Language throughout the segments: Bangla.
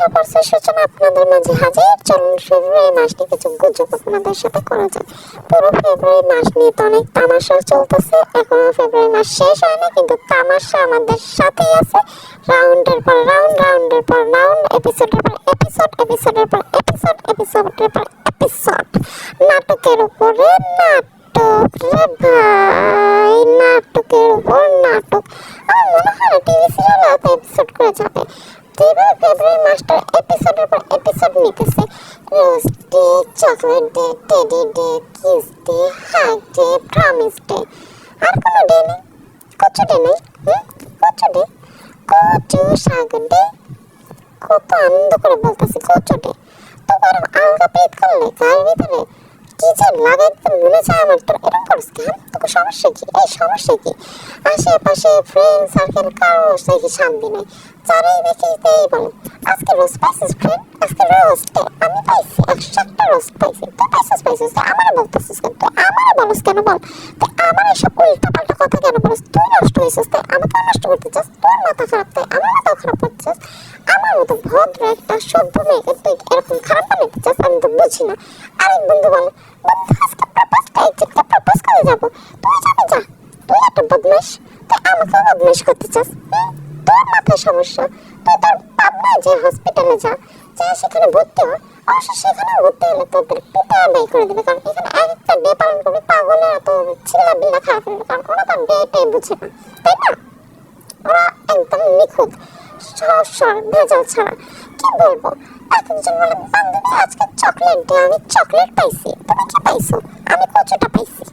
আসার পর আপনাদের মাঝে হাজির। চলুন ফেব্রুয়ারি মাস নিয়ে কিছু গুজব আপনাদের সাথে করা যায় পুরো ফেব্রুয়ারি মাস নিয়ে তো অনেক তামাশা চলতেছে। এখনও ফেব্রুয়ারি মাস শেষ হয়নি, কিন্তু তামাশা আমাদের সাথেই আছে। রাউন্ডের পর রাউন্ড, রাউন্ডের পর রাউন্ড, এপিসোডের পর এপিসোড, এপিসোডের পর এপিসোড, এপিসোডের পর এপিসোড। নাটকের উপরে নাটক রে ভাই, নাটকের উপর নাটক। আমার মনে হয় টিভি সিরিয়াল এপিসোড করে যাবে। যেভাবে ফেব্রুয়ারি মাসটা এপিসোডের পর এপিসোড নিতেছে rose day chocolate day teddy day kiss day hug day promise day আর কোনো ডে নেই। কচু ডে নেই কচু ডে কচু শাক ডে কত আনন্দ করে বলতেছি কচু ডে তো কারণ আলগা পেট করলে গায়ের ভিতরে কি যে লাগাইতে মনে চায় আমার। তোর এরকম করিস কি হ্যাঁ তোকে সমস্যা কি? এই সমস্যা কি? আশেপাশে ফ্রেন্ড সার্কেল কারও নাকি শান্তি নেই? দেখি তাই বলে। আজকে রোজ পাইছিস ফ্রেন্ড আজকে রোজ আমি পাইছি একশো একটা রোজ পাইছি। তুই পাইছিস পাইছিস তো আমারে বলতেছিস কেন? তুই আমারে বলিস কেন বল? তুই আমার এসব উল্টা পাল্টা কথা কেন বলিস? তুই নষ্ট হয়েছিস, তাই আমাকে নষ্ট করতে চাস, তোর মাথা খারাপ, তাই আমার মাথাও খারাপ করছিস। আমার মতো ভদ্র একটা সভ্য মেয়েকে তুই এরকম খারাপ বানাতে চাস, আমি তো বুঝি না। আরেক বন্ধু বলে, বন্ধু, আজকে প্রপোজ এই চিঠটা প্রপোজ করে যাব। তুই যাবি যা, তুই একটা বদমাস তুই আমাকে বদমাস করতে চাস তোর মাথায় সমস্যা, তুই তোর পাবনা যে হসপিটালে যা যা সেখানে ভর্তি হয় অবশ্য সেখানে ভর্তি হলে তোদের পিতা ব্যয় করে দেবে, কারণ এখানে এক একটা ডে পালন করবে পাগলে এত ছিল্লা বিলা খারাপ ফেলবে কারণ ওরা তো ডেটাই বুঝে না, তাই না? ওরা একদম নিখুঁত সব ভেজাল ছাড়া। কি বলব? এক একজন বলে বান্ধবী আজকে চকলেট ডে আমি চকলেট পাইছি। তুমি কি পাইছো? আমি কচুটা পাইছি।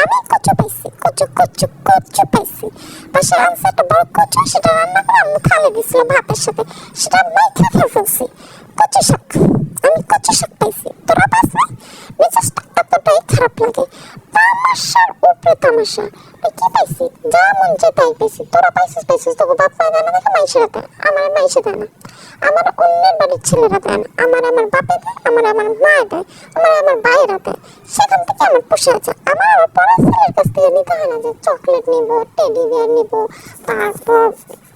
আমি কচু পাইছি। কচু কচু কচু পাইছি। পাশে আনসারটা বড় কচু সেটা রান্না করে আম্মু খালে দিছিল ভাতের সাথে। সেটা মাইখা খেয়ে ফেলছি। কচু শাক। আমি কচু শাক পাইছি। তোরা না মেজাজটা এতটাই খারাপ লাগে। তামাশার উপরে তামাশা তুই কি পাইছি যা মন চাই তাই পাইছি তোরা পাইছিস পাইছিস তোকে বাপ মা দেয় না দেখে মাইসেরা দেয় আমার মাইসে দেয় না। আমার অন্যের বাড়ির ছেলেরা দেয় না আমার আমার বাপে দেয় আমার আমার মা দেয় আমার আমার ভাইয়েরা দেয় সেখান থেকে আমার পুষে আছে। আমার আমার পড়া ছেলের কাছ থেকে নিতে হয় না যে চকলেট নিব, টেডি বিয়ার নিব তারপর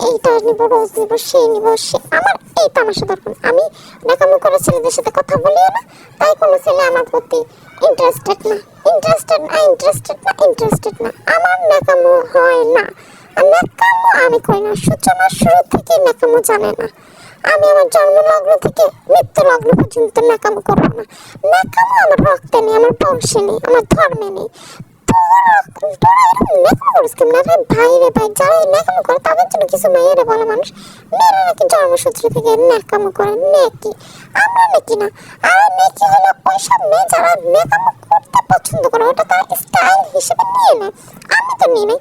এইটা নিব, রোজ নিব, সেই নিব, সে আমার এই তামাশা দরকার আমি দেখামো করে ছেলেদের সাথে কথা বলিও না, তাই কোনো ছেলে আমার প্রতি ইন্টারেস্টেড না। ইন্টারেস্টেড না ইন্টারেস্টেড না ইন্টারেস্টেড না। আমার ন্যাকামো হয় না। আর ন্যাকামো আমি করি না। সূচনার শুরু থেকে ন্যাকামো জানে না। আমি আমার জন্ম লগ্ন থেকে মৃত্যু লগ্ন পর্যন্ত ন্যাকামো করব না। ন্যাকামো আমার রক্তে নেই, আমার বংশে নেই, আমার ধর্মে নেই। আরে ভাই যারা এই ন্যাকামো করে তাদের জন্য কিছু মেয়েরে বলে মানুষ মেয়েরা নাকি জন্মসূত্র থেকে ন্যাকামো করে নেকি আমরা নেকি না আর নেকি হলো ওইসব মেয়ে যারা ন্যাকামো করতে পছন্দ করে ওটা তার স্টাইল হিসেবে নিয়ে নেয় তো নিই।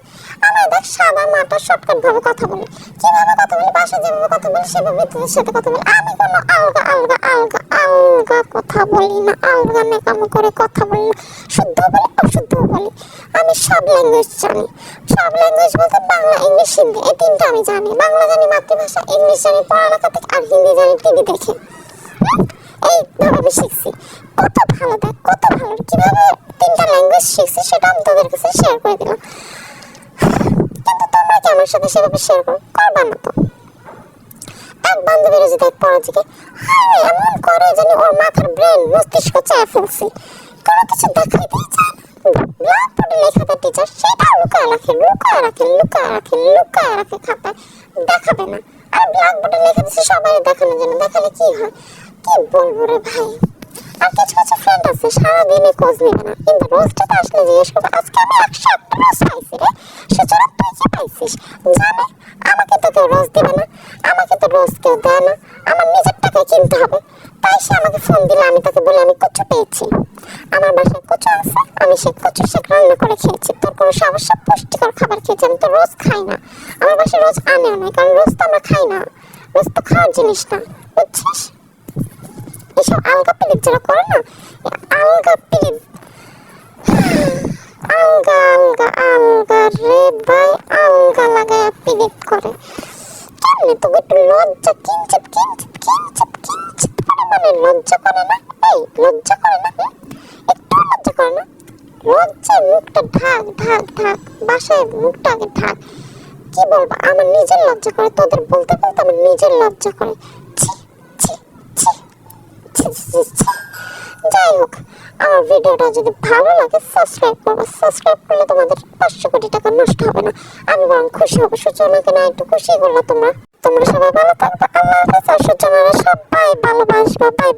আমরা দেখ, সাদা, মাটা শর্টকাট ভাবে কথা বলি। কীভাবে কথা বলি বাসা যেভাবে কথা বলি, সেভাবে তোদের সাথে কথা বলি। আমি কোনো আলগা আলগা আলগা আলগা কথা বলি না। আলগা করে কথা বলি শুদ্ধ বলি, অশুদ্ধ বলি। আমি সব ল্যাঙ্গুয়েজ জানি। সব ল্যাঙ্গুয়েজ বলতে বাংলা, ইংলিশ, হিন্দি, এই তিনটা আমি জানি। বাংলা জানি মাতৃভাষা, ইংলিশ জানি পড়ালেখা থেকে, আর হিন্দি জানি টিভি দেখে? এইভাবে আমি শিখছি। কত ভালো দেখ, কত ভালো। কীভাবে তিনটা ল্যাঙ্গুয়েজ শিখছি, সেটা আমি তোদের কাছে শেয়ার করে দিলাম। আমার সাথে সেভাবে শেয়ার করো করবা না তো এক বান্ধবীর যদি এক পরাজিকে হায়, এমন করে জানি ওর মাথার ব্রেন মস্তিষ্ক চায় ফেলছি। কোনো কিছু দেখাই দিয়ে চায় ব্ল্যাকবোর্ডে লেখাটা টিচার সেটা লুকায় রাখে লুকায় রাখে লুকায় রাখে লুকায় রাখে, খাতায় দেখাবে না। আর ব্ল্যাকবোর্ডে লেখা দিচ্ছে সবাই দেখানোর জন্য, দেখালে কি হয়? কি বলব রে ভাই? আর কিছু কিছু ফ্রেন্ড আছে, সারাদিনে খোঁজ নেবে না। কিন্তু রোজটাতে আসলে জিজ্ঞেস আজকে আমি একশো একটা রোজ পাইছি রে তুই কি পাইছিস জানে আমাকে তো কেউ রোজ দেবে না। আমাকে তো রোজ কেউ দেয় না। আমার নিজের টাকায় কিনতে হবে। তাই সে আমাকে ফোন দিলে, আমি তাকে বলে আমি কচু পেয়েছি। আমার বাসায় কচু আছে, আমি সে কচু শাক রান্না করে খেয়েছি। তোর কোনো সমস্যা? পুষ্টিকর খাবার খেয়েছি, আমি তো রোজ খাই না। আমার বাসায় রোজ আনেও না কারণ রোজ তো আমরা খাই না। রোজ তো খাওয়ার জিনিস না, বুঝছিস? এসব আলগা পিরিত যারা করে না, আলগা পিরিত। আলগা আলগা আলগা রে ভাই। আলগা লাগায় পিরিত করে। কেমনে তো একটু লজ্জা কিঞ্চিত কিঞ্চিত কিঞ্চিত কিঞ্চিত পরিমাণে লজ্জা করে না? এই, লজ্জা করে না? একটু লজ্জা করে না? লজ্জায় মুখটা ঢাক ঢাক ঢাক। বাসায় মুখটা আগে ঢাক। কি বলব? আমার নিজের লজ্জা করে, তোদের বলতে বলতে আমার নিজের লজ্জা করে। যাই হোক আমার ভিডিওটা যদি ভালো লাগে সাবস্ক্রাইব করো। সাবস্ক্রাইব করলে তোমাদের পাঁচশো কোটি টাকা নষ্ট হবে না। আমি বরং খুশি হব সূচনাকে না একটু খুশি করল তোমরা। তোমরা সবাই ভালো থাকবে। আল্লাহ হাফেজ। সবাই বাই বাই